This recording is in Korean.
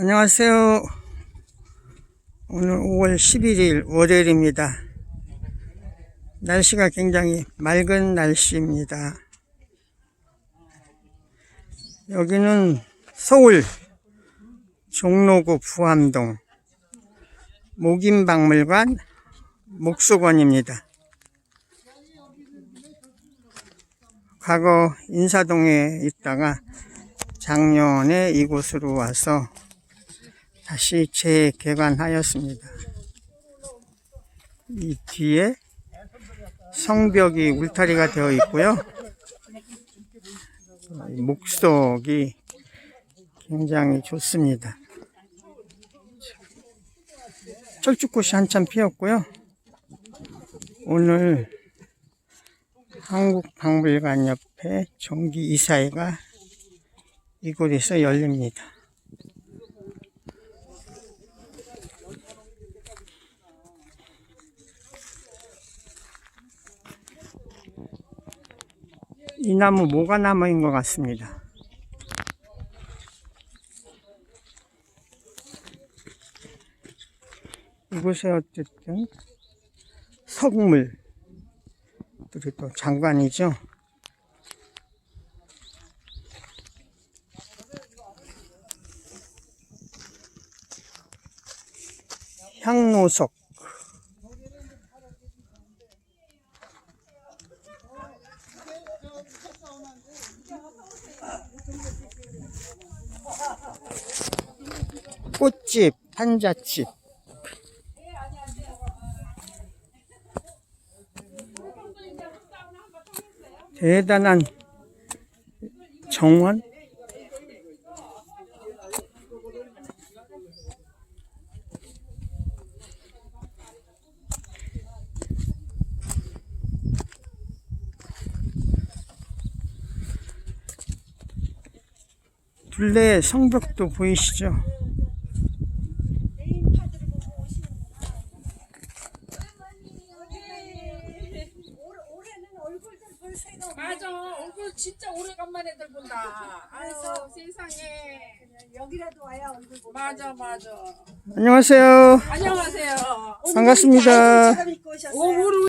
안녕하세요. 오늘 5월 11일 월요일입니다. 날씨가 굉장히 맑은 날씨입니다. 여기는 서울 종로구 부암동 목인박물관 목수관입니다. 과거 인사동에 있다가 작년에 이곳으로 와서 다시 재개관하였습니다. 이 뒤에 성벽이 울타리가 되어 있고요. 목석이 굉장히 좋습니다. 철쭉꽃이 한참 피었고요. 오늘 한국박물관 옆에 정기 이사회가 이곳에서 열립니다. 이 나무 뭐가 나무인 것 같습니다. 이곳에 어쨌든 석물 들이 또 장관이죠. 향로석 꽃집, 한자집 대단한 정원 둘레 성벽도 보이시죠? 맞아. 얼굴 진짜 오래간만에 들 본다. 아유 세상에. 여기라도 와야 얼굴 보고 맞아 맞아. 안녕하세요. 안녕하세요. 반갑습니다. 사람 입고 오셨어요. 오 우리